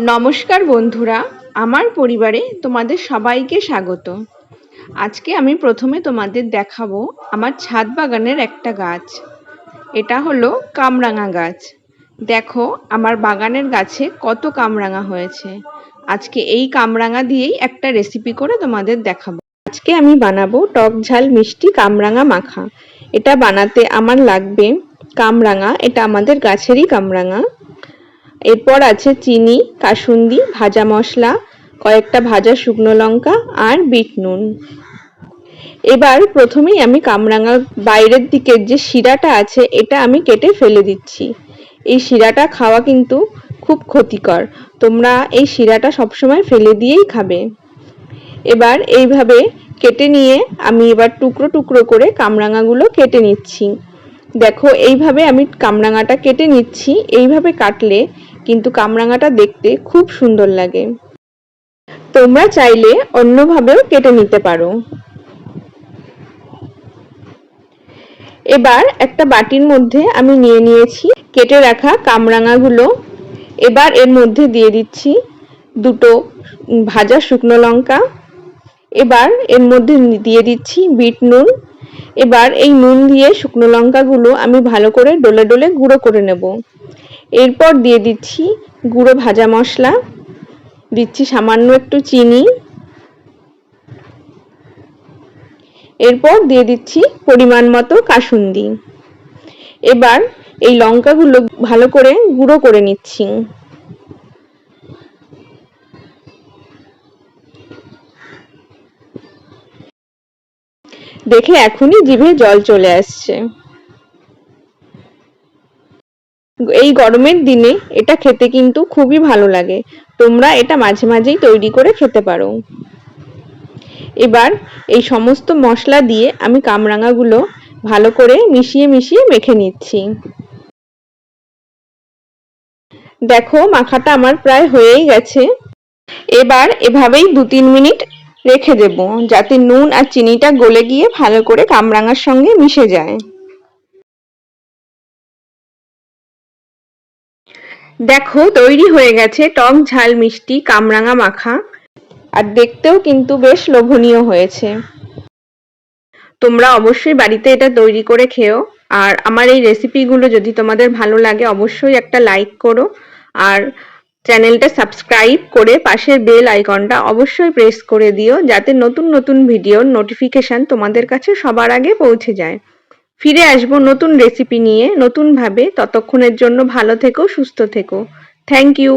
নমস্কার বন্ধুরা, আমার পরিবারে তোমাদের সবাইকে স্বাগত। আজকে আমি প্রথমে তোমাদের দেখাবো আমার ছাদ বাগানের একটা গাছ। এটা হলো কামরাঙা গাছ। দেখো, আমার বাগানের গাছে কত কামরাঙা হয়েছে। আজকে এই কামরাঙা দিয়েই একটা রেসিপি করে তোমাদের দেখাবো। আজকে আমি বানাবো টক ঝাল মিষ্টি কামরাঙা মাখা। এটা বানাতে আমার লাগবে কামরাঙা, এটা আমাদের গাছেরই কামরাঙা। এরপর আছে চিনি, কাসুন্দি, ভাজা মশলা, কয়েকটা ভাজা শুকনো লঙ্কা আর বিট নুন। এবার প্রথমেই আমি কামরাঙার বাইরের দিকের যে শিরাটা আছে, এটা আমি কেটে ফেলে দিচ্ছি। এই শিরাটা খাওয়া কিন্তু খুব ক্ষতিকর। তোমরা এই শিরাটা সবসময় ফেলে দিয়েই খাবে। এবার এইভাবে কেটে নিয়ে আমি এবার টুকরো টুকরো করে কামরাঙাগুলো কেটে নিচ্ছি। দেখো, এইভাবে আমি কামরাঙাটা কেটে নিচ্ছি। এইভাবে কাটলে কিন্তু কামরাঙাটা দেখতে খুব সুন্দর লাগে। তোমরা চাইলে অন্যভাবেও কেটে নিতে পারো। এবার একটা বাটির মধ্যে আমি নিয়ে নিয়েছি কেটে রাখা কামরাঙাগুলো। এবার এর মধ্যে দিয়ে দিচ্ছি দুটো ভাজা শুকনো লঙ্কা। এবার এর মধ্যে দিয়ে দিচ্ছি বিট নুন। এবার এই নুন দিয়ে শুকনো লঙ্কাগুলো আমি ভালো করে ডলে ডলে গুঁড়ো করে নেব। এরপর দিয়ে দিচ্ছি গুঁড়ো ভাজা মশলা, দিচ্ছি সামান্য একটু চিনি। এরপর দিয়ে দিচ্ছি পরিমাণ মতো কাসুন্দি। এবার এই লঙ্কাগুলো ভালো করে গুঁড়ো করে নিচ্ছি। দেখে এখনই জিভে জল চলে আসছে। এই গরমের দিনে এটা খেতে কিন্তু খুবই ভালো লাগে। তোমরা এটা মাঝে মাঝেই তৈরি করে খেতে পারো। এবার এই সমস্ত মশলা দিয়ে আমি কামরাঙাগুলো ভালো করে মিশিয়ে মিশিয়ে মেখে নিচ্ছি। দেখো, মাখাটা আমার প্রায় হয়েই গেছে। এবার এভাবেই দু তিন মিনিট রেখে দেব, যাতে নুন আর চিনিটা গলে গিয়ে ভালো করে কামরাঙার সঙ্গে মিশে যায়। দেখো, তৈরি হয়ে গেছে টক ঝাল মিষ্টি কামরাঙা মাখা। আর দেখতেও কিন্তু বেশ লোভনীয় হয়েছে। তোমরা অবশ্যই বাড়িতে এটা তৈরি করে খেও। আর আমার এই রেসিপিগুলো যদি তোমাদের ভালো লাগে, অবশ্যই একটা লাইক করো। আর চ্যানেলটা সাবস্ক্রাইব করে পাশের বেল আইকনটা অবশ্যই প্রেস করে দিও, যাতে নতুন নতুন ভিডিওর নোটিফিকেশান তোমাদের কাছে সবার আগে পৌঁছে যায়। ফিরে আসব নতুন রেসিপি নিয়ে, নতুনভাবে। ততক্ষণের জন্য ভালো থেকো, সুস্থ থেকো। Thank you.